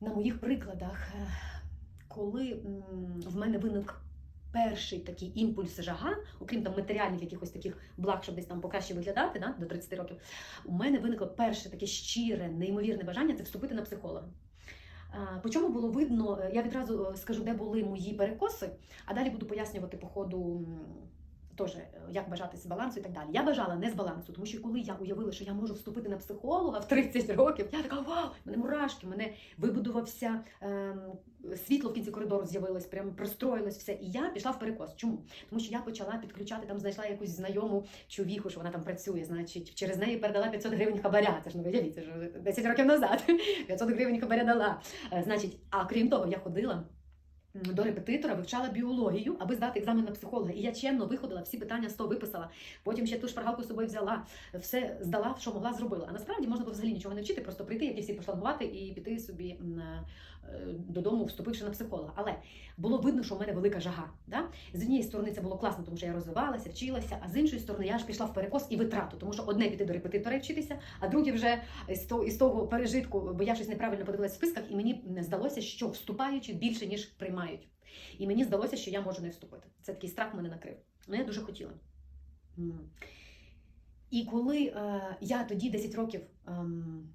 на моїх прикладах, е, коли в мене виник перший такий імпульс жага, окрім там матеріальних якихось таких благ, щоб десь там покраще виглядати да, до 30 років, у мене виникло перше таке щире, неймовірне бажання це вступити на психолога. По чому було видно, е, я відразу е, скажу, де були мої перекоси, а далі буду пояснювати по ходу теж, е, як бажати з балансу і так далі. Я бажала не з балансу, тому що коли я уявила, що я можу вступити на психолога в 30 років, я така вау, мене мурашки, мене вибудувався ем, світло в кінці коридору з'явилось, прям простроїлось все. І я пішла в перекос. Чому? Тому що я почала підключати, там знайшла якусь знайому чувіху, що вона там працює, значить, через неї передала 500 гривень хабаря. Це ж ну виявіть, це ж 10 років назад. 500 гривень хабаря дала. Е, Значить, а крім того, я ходила. До репетитора вивчала біологію, аби здати екзамен на психолога. І я чемно виходила, всі питання 100 виписала. Потім ще ту шпаргалку з собою взяла, все здала, що могла, зробила. А насправді можна було взагалі нічого не вчити, просто прийти, як і всі пошлангувати і піти собі е, додому, вступивши на психолога. Але було видно, що в мене велика жага. Да? З однієї сторони це було класно, тому що я розвивалася, вчилася, а з іншої сторони я ж пішла в перекос і витрату, тому що одне піти до репетитора вчитися, а друге вже з того, із того пережитку, бо я щось неправильно подивилася в списках, і мені здалося, що вступаючи більше, ніж приймають. І мені здалося, що я можу не вступити. Це такий страх мене накрив. Ну, я дуже хотіла. І коли е, я тоді 10 років ем,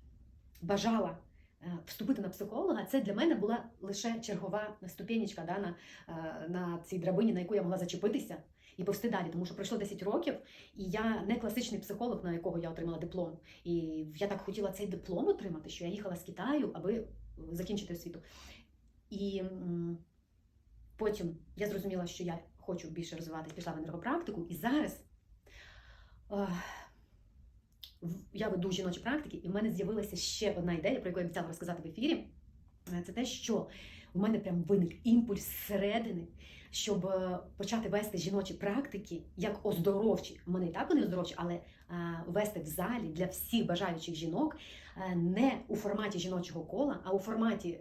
бажала е, вступити на психолога, це для мене була лише чергова ступенечка да, на, е, на цій драбині, на яку я могла зачепитися і повсти далі, тому що пройшло 10 років, і я не класичний психолог, на якого я отримала диплом. І я так хотіла цей диплом отримати, що я їхала з Китаю, аби закінчити освіту. І м, потім я зрозуміла, що я хочу більше розвиватися, пішла в енергопрактику, і зараз. о, я веду жіночі практики, і в мене з'явилася ще одна ідея, про яку я обіцяла розказати в ефірі. Е, Це те, що в мене прям виник імпульс зсередини, щоб е, почати вести жіночі практики як оздоровчі. В мене і так вони оздоровчі, але е, вести в залі для всіх бажаючих жінок е, не у форматі жіночого кола, а у форматі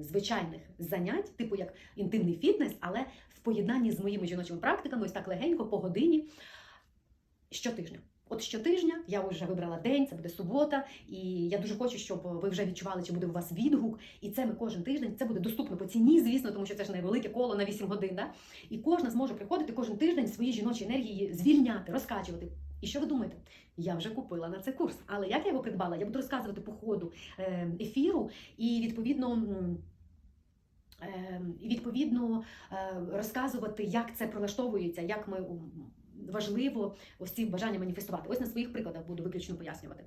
звичайних занять, типу як інтимний фітнес, але в поєднанні з моїми жіночими практиками, ось так легенько по годині щотижня. От щотижня я вже вибрала день, це буде субота, і я дуже хочу, щоб ви вже відчували, чи буде у вас відгук. І це ми кожен тиждень. Це буде доступно по ціні, звісно, тому що це ж невелике коло на 8 годин. Да? І кожна зможе приходити кожен тиждень свої жіночі енергії звільняти, розкачувати. І що ви думаєте? Я вже купила на це курс. Але як я його придбала? Я буду розказувати по ходу е, ефіру і відповідно. е, І відповідно е, розказувати, як це прилаштовується, як ми важливо ось ці бажання маніфестувати. Ось на своїх прикладах буду виключно пояснювати.